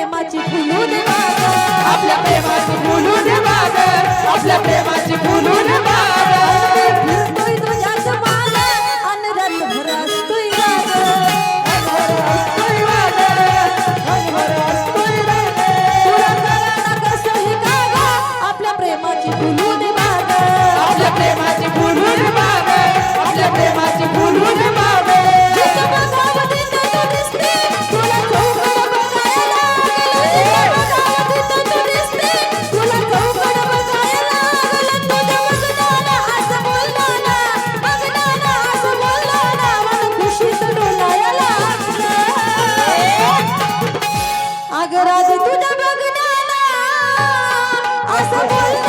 प्रेमाची फुलू दे आपल्या प्रेमाची फुलू दे आपल्या प्रेमाची फुलू दे 好。